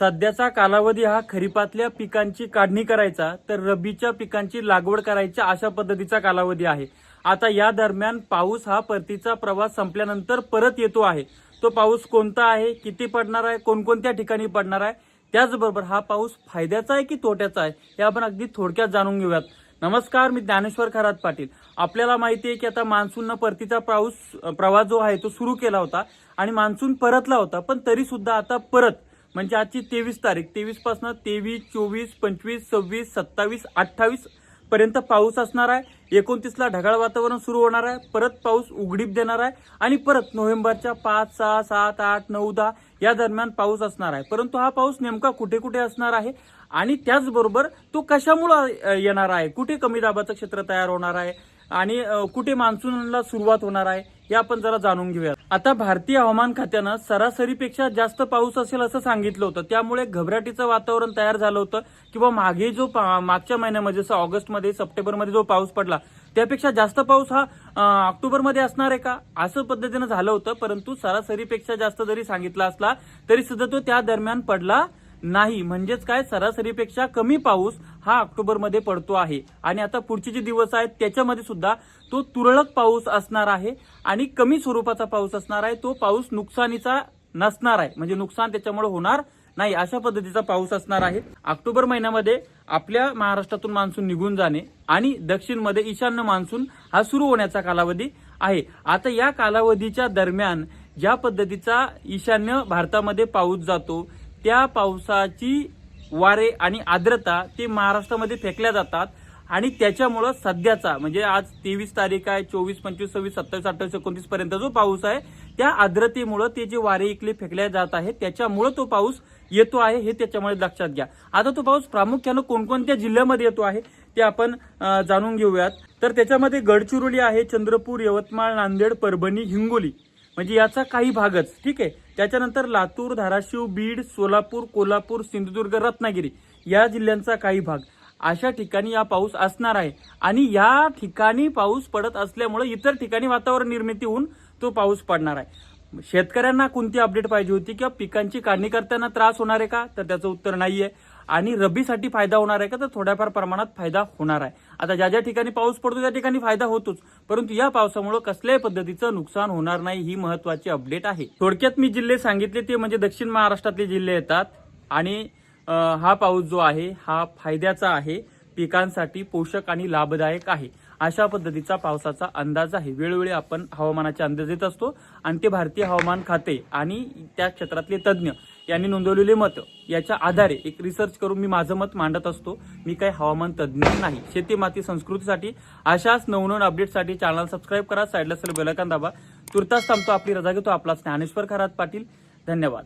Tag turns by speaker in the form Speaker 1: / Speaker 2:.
Speaker 1: सध्याचा कालावधी हा खरीपातल्या पिकांची काढणी करायचा तर रब्बीच्या पिकांची लागवड करायच्या अशा पद्धतीचा कालावधी आहे. आता या दरम्यान पाऊस हा परतीचा प्रवास संपल्यानंतर परत येतो आहे. तो पाऊस कोणता आहे किती पडणार आहे कोणकोणत्या ठिकाणी पडणार आहे त्याचबरोबर हा पाऊस फायद्याचा आहे की तोट्याचा आहे हे आपण अगदी थोडक्यात जाणून घेऊयात. नमस्कार मी ज्ञानेश्वर खरात पाटील. आपल्याला माहिती आहे की आता मान्सूननं परतीचा पाऊस प्रवास जो आहे तो सुरू केला होता आणि मान्सून परतला होता पण तरी सुद्धा आता परत म्हणजे आजची तेवीस तारीख तेवीसपासून तेवीस चोवीस पंचवीस सव्वीस सत्तावीस अठ्ठावीस पर्यंत पाऊस असणार आहे. एकोणतीसला ढगाळ वातावरण सुरू होणार आहे. परत पाऊस उघडीप देणार आहे. आणि परत नोव्हेंबरच्या पाच सहा सात आठ नऊ दहा या दरम्यान पाऊस असणार आहे. परंतु हा पाऊस नेमका कुठे कुठे असणार आहे? आणि त्याचबरोबर तो कशामुळे येणार आहे? कुठे कमी दाबाचं क्षेत्र तयार होणार आहे? आणि कुठे मान्सूनला सुरुवात होणार आहे हे आपण जरा जाणून घेऊया आता भारतीय हवामान खात्यानं सरासरीपेक्षा जास्त पाऊस असेल असं सांगितलं होतं. त्यामुळे घबराटीचं वातावरण तयार झालं होतं किंवा मागे जो पा- मागच्या महिन्यामध्ये जसं ऑगस्टमध्ये सप्टेंबरमध्ये जो पाऊस पडला त्यापेक्षा जास्त पाऊस हा ऑक्टोबरमध्ये असणार आहे का? असं पद्धतीनं झालं होतं परंतु सरासरीपेक्षा जास्त जरी सांगितला असला तरी सुद्धा तो त्या दरम्यान पडला नाही म्हणजेच काय? सरासरीपेक्षा कमी पाऊस हा ऑक्टोबरमध्ये पडतो आहे. आणि आता पुढचे जे दिवस आहेत त्याच्यामध्ये सुद्धा तो तुरळक पाऊस असणार आहे आणि कमी स्वरूपाचा पाऊस असणार आहे. तो पाऊस नुकसानीचा नसणार आहे. म्हणजे नुकसान त्याच्यामुळे होणार नाही अशा पद्धतीचा पाऊस असणार आहे. ऑक्टोबर महिन्यामध्ये आपल्या महाराष्ट्रातून मान्सून निघून जाणे आणि दक्षिणमध्ये ईशान्य मान्सून हा सुरू होण्याचा कालावधी आहे. आता या कालावधीच्या दरम्यान ज्या पद्धतीचा ईशान्य भारतामध्ये पाऊस जातो त्या पावसाची वारे आणि आर्द्रता ते महाराष्ट्रामध्ये फेकल्या जातात आणि त्याच्यामुळं सध्याचा म्हणजे आज तेवीस तारीख आहे चोवीस पंचवीस सव्वीस सत्तावीस अठ्ठावीस एकोणतीस पर्यंत जो पाऊस आहे त्या आर्द्रतेमुळं ते जे वारे इकले फेकल्या जात आहे त्याच्यामुळं तो पाऊस येतो आहे हे त्याच्यामुळे लक्षात घ्या. आता तो पाऊस प्रामुख्यानं कोणकोणत्या जिल्ह्यामध्ये येतो आहे ते आपण जाणून घेऊयात. तर त्याच्यामध्ये गडचिरोली आहे चंद्रपूर यवतमाळ नांदेड परभणी हिंगोली. म्हणजे याचा काही भागच. ठीक आहे? त्याच्यानंतर लातूर धाराशिव बीड सोलापूर कोल्हापूर सिंधुदुर्ग रत्नागिरी या जिल्ह्यांचा काही भाग. अशा ठिकाणी या पाऊस असणार आहे. आणि या ठिकाणी पाऊस पडत असल्यामुळे इतर ठिकाणी वातावरण निर्मिती होऊन तो पाऊस पडणार आहे. शेतकऱ्यांना कोणती अपडेट पाहिजे होती किंवा पिकांची काढणी करताना त्रास होणार आहे का? तर त्याचं उत्तर नाही आहे आणि रब्बीसाठी फायदा होणार आहे का? तर थोड्याफार प्रमाणात फायदा होणार आहे. आता ज्या ज्या ठिकाणी पाऊस पडतो त्या ठिकाणी फायदा होतोच. परंतु या पावसामुळे कसल्याही पद्धतीचं नुकसान होणार नाही ही महत्वाची अपडेट आहे. थोडक्यात मी जिल्हे सांगितले ते म्हणजे दक्षिण महाराष्ट्रातले जिल्हे येतात. आणि हा पाऊस जो आहे हा फायद्याचा आहे पिकांसाठी पोषक आणि लाभदायक आहे. अशा पद्धतीचा पावसाचा अंदाज आहे. वेळोवेळी आपण हवामानाचे अंदाज देत असतो. आणि ते भारतीय हवामान खाते आणि त्या क्षेत्रातले तज्ज्ञ यांनी नोंदवलेले मत याच्या आधारे एक रिसर्च करून मी माझं मत मांडत असतो. मी काही हवामान तज्ज्ञ नाही. शेती माती संस्कृतीसाठी अशाच नवनवीन अपडेटसाठी चॅनल सबस्क्राईब करा. साईडला असलेलं बेलकन दाबा. तुर्तास थांबतो. आपली रजा घेतो आपला ज्ञानेश्वर खरात पाटील. धन्यवाद.